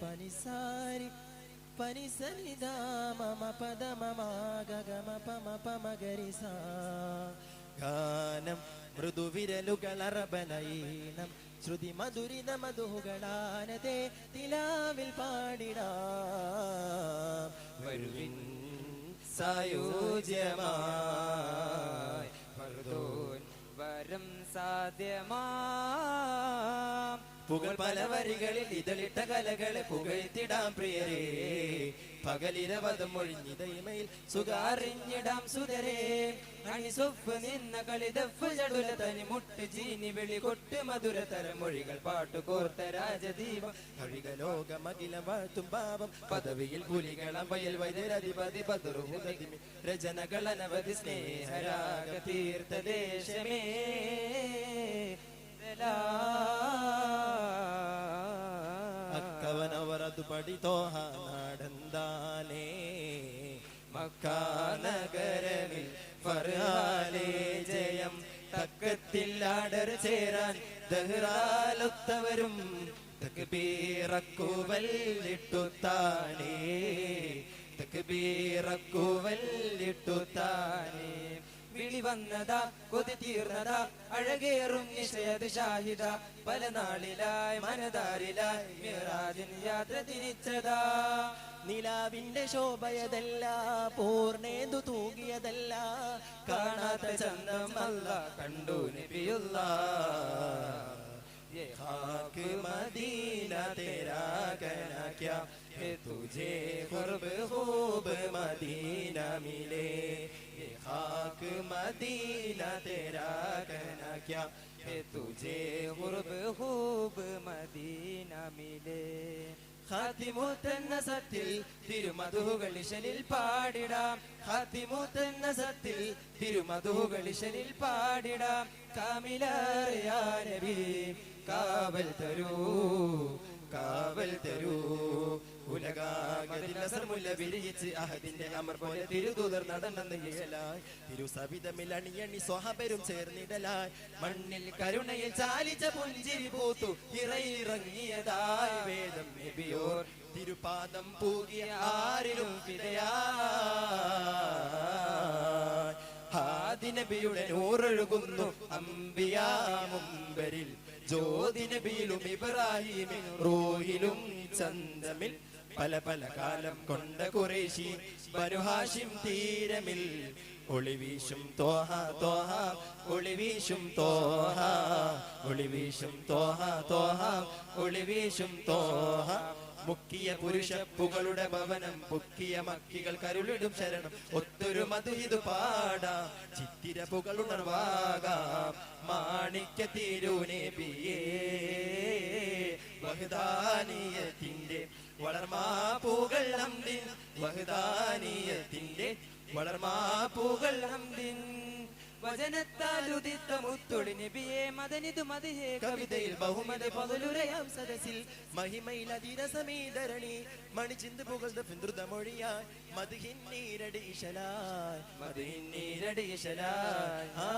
പനിസാരി പനിസനിത മമ പദ മമ ഗഗമ പമ പമ ഗരിസ ഗാനം മൃദുവിരലുകളറബലൈനം ശ്രുതി മധുരിത മധുഹുകളാനതെ തിലാവിൽ പാടിടാം. വരുവിൻ സായോജ്യമായി വരം സാധ്യമാം. പുകൾ പല വരികളിൽ ഇതളിട്ട കലകളെ പുകഴ്ത്തിടാം പ്രിയരേ. പകലിരവതം ഒഴിഞ്ഞിതയമയിൽ സുഖാറിഞ്ഞിടാം സുതരേ. അണിസൊപ്പ് നിന്ന കളിതഫ് ചടുല തനി മുട്ട് ജീനി വെളി കൊട്ട് മധുര തരമൊഴികൾ പാട്ടു കോർത്ത രാജദീപം. ലോകമകില വാഴ്ത്തും പാപം. പദവിയിൽ പുലികളം വയൽ വൈദ്യരധിപതി പതുറുഹുദതിമി രചനകൾ അനവധി സ്നേഹരാഗ തീർത്ഥ ദേശമേ. അക്കവനവറതു പഠിതോഹ നാടന്താനേ മക്കാനഗരമിൽ ഫർഹാലേ ജയം. തക്കത്തിൽ ആടർ ചേരാൻ ദഹ്റാലൊത്തവരും തക്ബീറക്കുവല്ലിട്ടുത്താനേ തക്ബീറക്കുവല്ലിട്ടുത്താനേ വിളി വന്നതാ കൊതി തീർന്നതാ അഴകേറും നിശയത് ഷാഹിദ പല നാളിലായി മനതാരിലായി മിറാജിൻ യാത്ര തിരിച്ചതാ നിലാവിന്റെ ശോഭയതല്ല പൂർണേന്തു തൂകിയതല്ല കാണാത്ത ചന്തം അല്ല കണ്ടു നബിയുള്ള ये खाक मदीना तेरा कहना क्या है तुझे खुर्ब खूब मदीना मदीना तेरा कहना क्या है तुझे ഖുർബ് ഖൂബ് മദീന മിലേ ഹാത്തിമുത്തെന്ന സത്തിൽ തിരുമധുകളിശലിൽ പാടിടാം ഹാത്തിമുത്തെന്ന സത്തിൽ തിരുമധുകളിശലിൽ പാടിടാം കാമിലറിയാ നബി കാവൽ തരൂ കാവൽ തരൂ ഉലകാകതിൽ അഹദിന്റെ തിരുസവിധമിൽ അണിയണി മണ്ണിൽ കരുണയിൽ ചാലിച്ച പുഞ്ചിരി പൂത്തു വേദം തിരുപാദം പൂകിയ ആരിലും ഹാദിനബിയുടെ നൂറൊഴുകുന്നു ജ്യോതിനബിയിലും ഇബ്രാഹിമിൽ റൂഹിലും ചന്തമിൽ പല പല കാലം കൊണ്ട കുറേശി ബനുഹാഷിം തീരമിൽ. ഒളിവീശും തോഹ തോഹ ഒളിവീശും തോഹ. ഒളിവീശും തോഹ തോഹ ഒളിവീശും തോഹ. മുക്കിയ പുരുഷപ്പുകളുടെ ഭവനം പുക്കിയ മക്കികൾ കരുളിടും ശരണം. ഒത്തൊരു മധു ഇത് പാടാം ചിത്തിര പുകളുണർവാകാം മാണിക്യ ബഹുദാനിയ വഹദാനീയത്തിന്റെ വളർമാ പൂകൾ ഹംദിൻ വഹദാനീയത്തിന്റെ വളർമാ പൂകൾ ഹംദിൻ. വചനത്താൽ ഉദിത്ത മുത്തൊളി നബിയെ മദനിതു മതിഹേ കവിതയിൽ ബഹുമത പകലുരയാം സദസ്സിൽ. മഹിമയിൽ അതീത സമീതരണി മണിചിന്ത് പുകഴ്ന്ന പിന്തുത മൊഴിയായി മധുഹിൻ നീരടീശലായി മധുഹിൻ നീരടീശലായി ആ